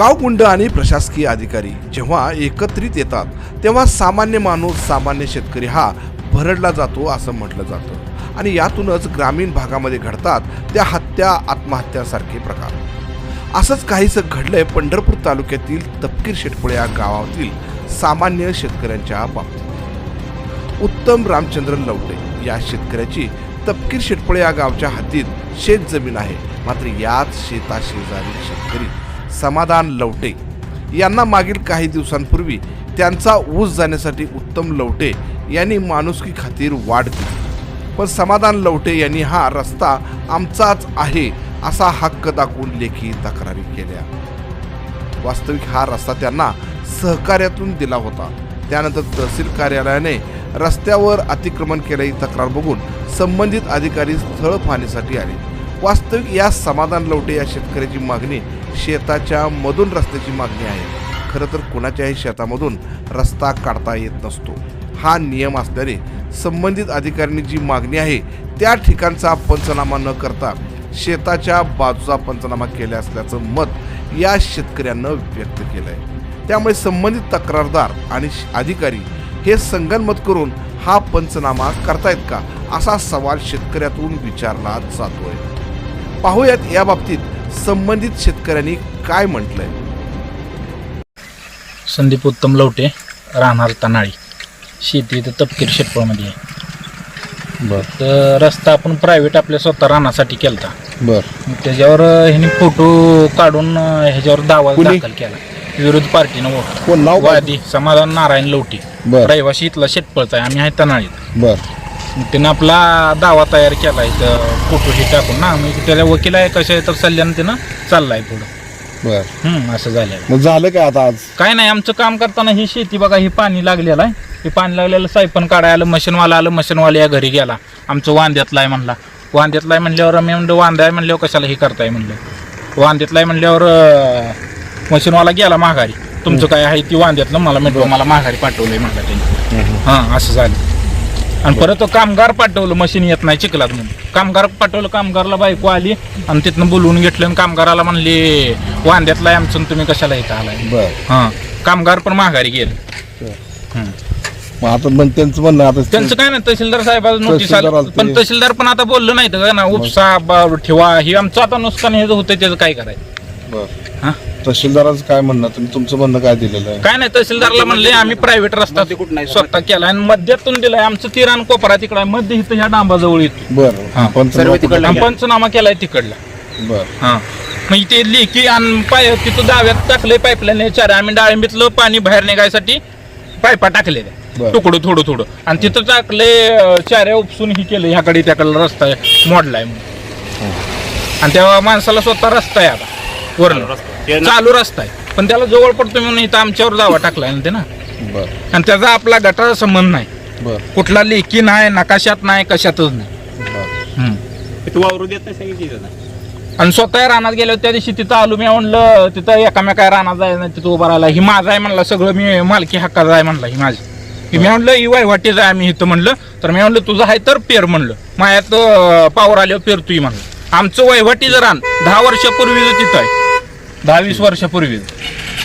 गावगुंड आणि प्रशासकीय अधिकारी जेव्हा एकत्रित येतात तेव्हा सामान्य माणूस सामान्य शेतकरी हा भरडला जातो असं म्हटलं जातं. आणि यातूनच ग्रामीण भागामध्ये घडतात त्या हत्या आत्महत्यासारखे प्रकार. असंच काहीसं घडलंय पंढरपूर तालुक्यातील तपकीर शेटपुळे या गावातील सामान्य शेतकऱ्यांच्या बाबतीत. उत्तम रामचंद्रन लवटे या शेतकऱ्याची तपकीर शेटपुळे या गावच्या हद्दीत शेत जमीन आहे. मात्र याच शेताशेजारी शेतकरी समाधान लवटे. यांना मागील काही दिवसांपूर्वी त्यांचा ऊस जाण्यासाठी उत्तम लवटे यांनी माणुसकी खातीर वाढ केली. पण समाधान लवटे यांनी हा रस्ता आमचाच आहे असा हक्क दाखवून लेखी तक्रारी केल्या. वास्तविक हा रस्ता त्यांना सहकार्यातून दिला होता. त्यानंतर तहसील कार्यालयाने रस्त्यावर अतिक्रमण केल्याची तक्रार बघून संबंधित अधिकारी स्थळ पाहण्यासाठी आले. वास्तविक या समाधान लवटे या शेतकऱ्याची मागणी शेताच्या मधून रस्त्याची मागणी आहे. खरं तर कुणाच्याही शेतामधून रस्ता काढता येत नसतो. हा नियम असल्याने संबंधित अधिकाऱ्यांनी जी मागणी आहे त्या ठिकाणचा पंचनामा न करता शेताच्या बाजूचा पंचनामा केला असल्याचं मत या शेतकऱ्यांनं व्यक्त केलं आहे त्यामुळे संबंधित तक्रारदार आणि श- अधिकारी हे संगनमत करून हा पंचनामा करतायत का असा सवाल शेतकऱ्यातून विचारला जातोय. पाहूयात या बाबतीत संबंधित शेतकऱ्यांनी काय म्हटलंय. संदीप उत्तम लवटे राहणार तनाळी. शेती इथं तपकीर शेटपळमध्ये आहे. बर. तर रस्ता आपण प्रायव्हेट आपल्या स्वतः राहण्यासाठी केलता. बर. मग त्याच्यावर ह्यांनी फोटो काढून अं, ह्याच्यावर दावा कुणी? दाखल केला. विरोधी पार्टीनं कोण? नाव काय? वादी समाधान नारायण लवटे. बर. रहिवाशी इथला शेटपळचा आहे. आम्ही आहे तनाळीत. बर. मग त्यानं आपला दावा तयार केला इथं फोटो हे टाकून. ना मग त्याला वकील आहे कशा आहे तर सल्ल्यानं त्यानं चाललाय पुढं. बर. हम्म, असं झालं मग झालं काय आता आज? काय नाही आमचं काम करताना ही शेती बघा हे पाणी लागलेलं आहे. हे पाणी लागलेलं सायपन काढायला आलं मशीनवाला आलं मशीनवाला या घरी गेला. आमचं वांद्यातलं आहे म्हणला. वांद्यातलं आहे म्हणल्यावर मी म्हणलं वांदा आहे म्हणल्यावर कशाला हे करताय म्हणलं. वांद्यातलं आहे म्हणल्यावर अं, मशीनवाला गेला माघारी. तुमचं काय आहे ती वांद्यातलं मला म्हणलं मला माघारी पाठवलंय म्हणलं त्यांनी. हां असं झालं. आणि परत तो कामगार पाठवलं मशीन येत नाही चिखलात म्हणून. कामगार पाठवलं कामगारला बायको आली आणि तिथनं बोलवून घेतलं आणि कामगाराला म्हणले वांद्यातला आमचं तुम्ही कशाला इथं आलाय? बर. हा. कामगार पण माघारी गेले. मग आता मग त्यांचं म्हणणं आता त्यांचं काय नाही तहसीलदार साहेबाचं नोटीस तहसीलदार आलं. आलते. पण तहसीलदार पण आता बोललं नाही तर ना उपसा बा- ठेवा हे आमचं आता नुकसान हे जे होतं त्याचं काय करायचं? बर. हा. तहसीलदाराचं काय म्हणणं? तुम्ही तुमचं म्हणणं काय दिलेलं आहे? काय नाही तहसीलदारला म्हणले आम्ही प्रायव्हेट रस्ता स्वतः केला आणि मध्यातून दिलाय. आमचं तिराण कोपरा तिकडं आहे. मध्य इथं ह्या डांबाजवळ येतो. बर. हा. पंचनामा कुठं- आणि पंचनामा केलाय तिकडला. बर. हा. मग ते लेखी आणि पाय तिथं दाव्यात टाकले पाईपलाईन चार. आम्ही डाळिंबीतलं पाणी बाहेर निघायसाठी पायपा टाकले बरं. तुकडं थोडं थोडं. आणि तिथं टाकले अं, चाऱ्या उपसून ही केलं ह्याकडे त्याकडे रस्ता आहे, मोडलाय म्हणून. आणि त्या माणसाला स्वतः रस्ता आहे आता. वरण चालू रस्ता आहे. पण त्याला जवळ पडतो म्हणून इथं आमच्यावर दावा टाकलाय ना ते ना. बर. आणि त्याचा आपला गटाचा संबंध नाही. बर. कुठला लेखी नाही नकाशात नाही कशातच नाही. बर. हम्म. तू वावरू देत नाही सांगितलं ना आणि स्वतः रानात गेलो त्या दिवशी तिथं आलो मी म्हणलं तिथं एकामेका रानात जायचं नाही तिथं उभा राहिला. ही माझा आहे म्हणला सगळं मी मालकी हक्काचा आहे म्हणला ही माझी. ही मी म्हणलं ही वायवाटीच आहे आम्ही इथं म्हणलं. तर मी म्हणलं तुझं आहे तर पेर म्हणलं. मायात अं, पावर आल्यावर पेर तू म्हणलं. आमचं वयवाटीचं रान दहा वर्षापूर्वीच तिथं आहे. दहा वीस वर्षापूर्वी.